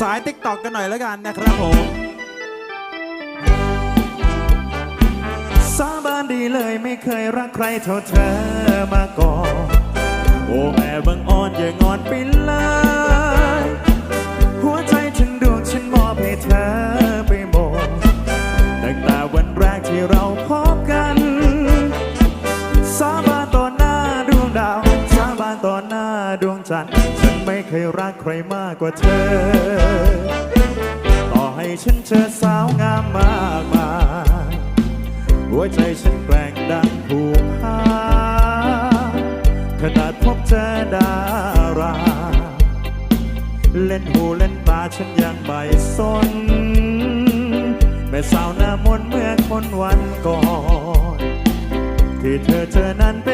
สายติ๊กตอกกันหน่อยแล้วกันนะครับผมสาบานดีเลยไม่เคยรักใครเท่าเธอมาก่อน โอ้แม่บังอ่อนอย่างอนไปเลย หัวใจถึงดวงฉันมอบให้เธอไปหมดตั้งแต่วันแรกที่เราพบกัน สาบานต่อหน้าดวงดาว สาบานต่อหน้าดวงจันทร์ ยรักใครมากกว่าเธอ ต่อให้ฉันเจอสาวงามมากมายหัวใจฉันแกร่งดังผูกผ้าขนาดพบเจอดารา เล่นหูเล่นตาฉันยังไม่สน แม่สาวหน้ามนเมื่อคนวันก่อน ที่เธอเจอนั้นเป็น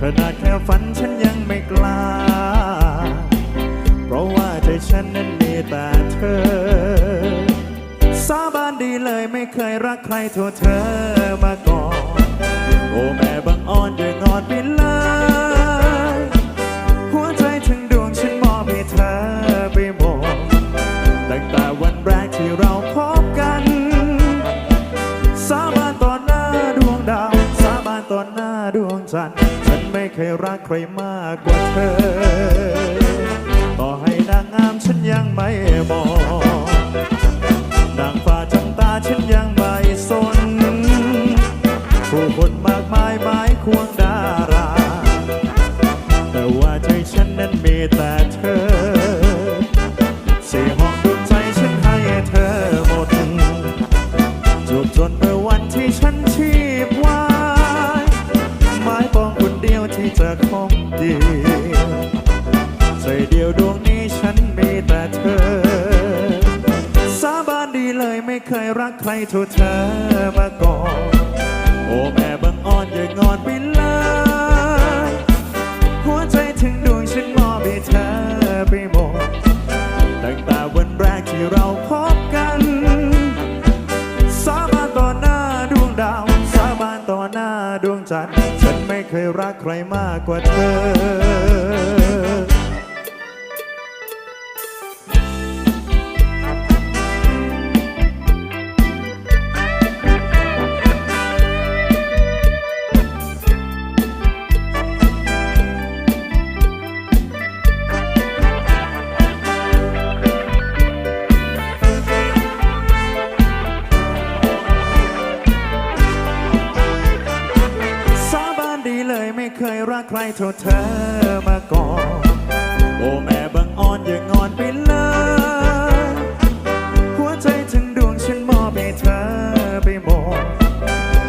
ขนาดแค่ฝันฉันยังไม่กล้า เพราะว่าใจฉันนั้นมีแต่เธอ สาบานดีเลยไม่เคยรักใครเท่าเธอมาก่อน โอ้แม่บังอ่อนอย่างอนไปเลย ต่อหน้าดวงจันทร์ฉันไม่เคยรักใครมากกว่าเธอ ต่อให้นางงามฉันยังไม่มองนางฟ้าจังตาฉันยังไม่สน ผู้คนมากมายหมายควงดารา แต่ว่าใจฉันนั้นมีแต่เธอสี่ห้ ยวที่จะคงดีใจเดียวดวงนี้ฉันมีแต่เธอ สาบานดีเลยไม่เคยรักใครเท่าเธอมาก่อน โอ้แม่บังอ่อนอย่างงอนไปเลยหัวใจถึงดวงฉันมอบให้เธอไปหมดตั้งแต่วันแรกที่เราพบ หน้าดวงจันทร์ฉันไม่เคยรักใครมากกว่าเธอ รักใครเท่าเธอมาก่อน โอ้แม่บังอ่อนอย่างงอนไปเลยหัวใจถึงดวงฉันมอบให้เธอไปหมด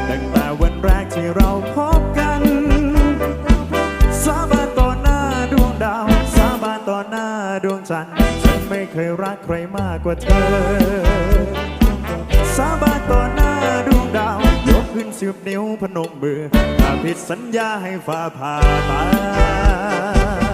ตั้งแต่วันแรกที่เราพบกัน สาบานต่อหน้าดวงดาว สาบานต่อหน้าดวงจันทร์ฉันไม่เคยรักใครมากกว่าเธอ สาบานต่อหน้าดวงดาว ขึ้นสิบนิ้วพนมมือถ้าผิดสัญญาให้ฟ้าผ่าตาย